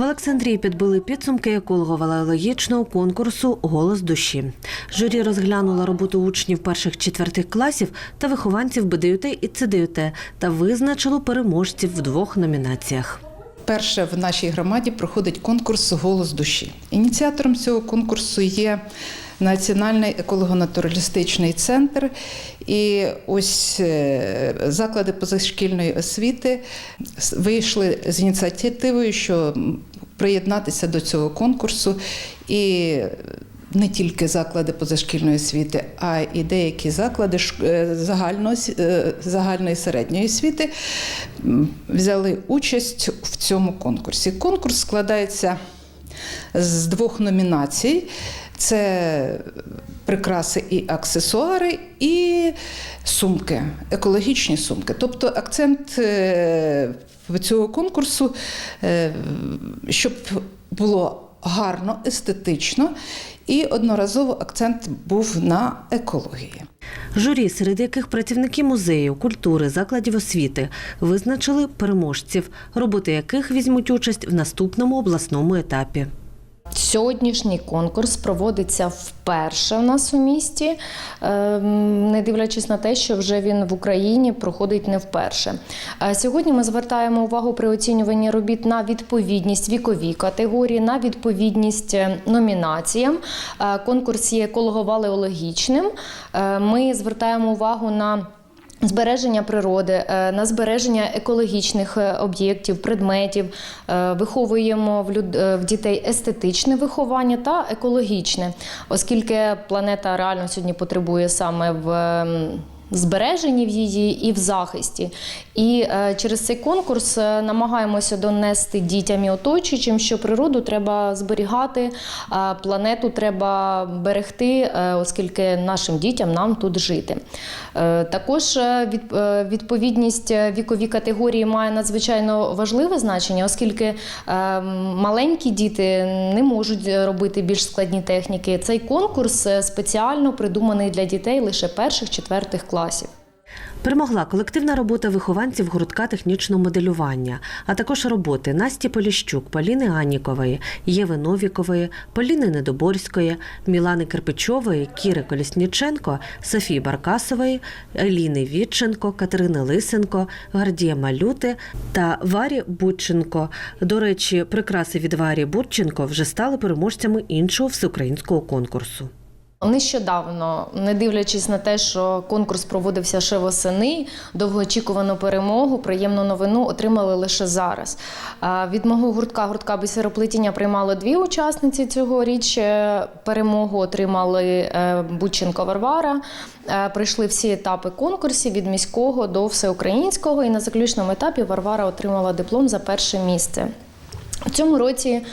В Олександрії підбили підсумки еколого-валеологічного конкурсу Голос душі. Журі розглянуло роботу учнів перших четвертих класів та вихованців БДЮТ і ЦДЮТ та визначило переможців в двох номінаціях. Перше в нашій громаді проходить конкурс Голос душі. Ініціатором цього конкурсу є Національний еколого-натуралістичний центр. І ось е, заклади позашкільної освіти вийшли з ініціативою, що приєднатися до цього конкурсу. І не тільки заклади позашкільної освіти, а і деякі заклади е, загальної, е, загальної середньої освіти взяли участь в цьому конкурсі. Конкурс складається з двох номінацій: це прикраси і аксесуари, і сумки, екологічні сумки. Тобто акцент е, цього конкурсу, е, щоб було гарно, естетично, і одноразово акцент був на екології. Журі, серед яких працівники музею, культури, закладів освіти, визначили переможців, роботи яких візьмуть участь в наступному обласному етапі. Сьогоднішній конкурс проводиться вперше у нас у місті, ем, не дивлячись на те, що вже він в Україні проходить не вперше. Е, Сьогодні ми звертаємо увагу при оцінюванні робіт на відповідність віковій категорії, на відповідність е, номінаціям. Е, Конкурс є еколого-валеологічним. Ми звертаємо увагу на Збереження природи, е, на збереження екологічних е, об'єктів, предметів, е, виховуємо в люд- в дітей естетичне виховання та екологічне, оскільки планета реально сьогодні потребує саме в збереженні в її і в захисті. І е, через цей конкурс е, намагаємося донести дітям і оточуючим, що природу треба зберігати, а планету треба берегти, е, оскільки нашим дітям нам тут жити. Е, Також е, від- е, відповідність е, віковій категорії має надзвичайно важливе значення, оскільки е, маленькі діти не можуть робити більш складні техніки. Цей конкурс е, спеціально придуманий для дітей лише перших четвертих класів. Перемогла колективна робота вихованців гуртка технічного моделювання, а також роботи Насті Поліщук, Поліни Аннікової, Єви Новікової, Поліни Недоборської, Мілани Кирпичової, Кіри Колісніченко, Софії Баркасової, Еліни Вітченко, Катерини Лисенко, Гардія Малюти та Варі Будченко. До речі, прикраси від Варі Будченко вже стали переможцями іншого всеукраїнського конкурсу. Нещодавно, не дивлячись на те, що конкурс проводився ще восени, довгоочікувану перемогу, приємну новину отримали лише зараз. Від мого гуртка гуртка бісероплетіння приймали дві учасниці цьогоріч. Е, Перемогу отримали е, Бученко Варвара. Е, Пройшли всі етапи конкурсів від міського до всеукраїнського. І на заключному етапі Варвара отримала диплом за перше місце. У цьому році е,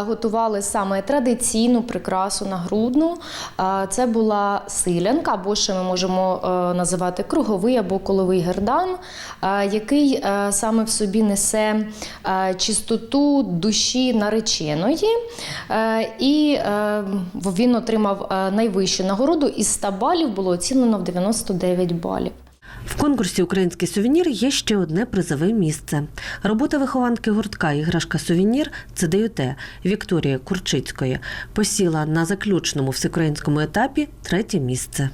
готували саме традиційну прикрасу нагрудну. Е, Це була силянка, або ще ми можемо е, називати круговий або коловий гердан, який саме в собі несе чистоту душі нареченої. І він отримав найвищу нагороду. Із 100 балів було оцінено в 99 балів. В конкурсі Український сувенір є ще одне призове місце. Робота вихованки гуртка Іграшка сувенір ЦДЮТ Вікторії Курчицької посіла на заключному всеукраїнському етапі третє місце.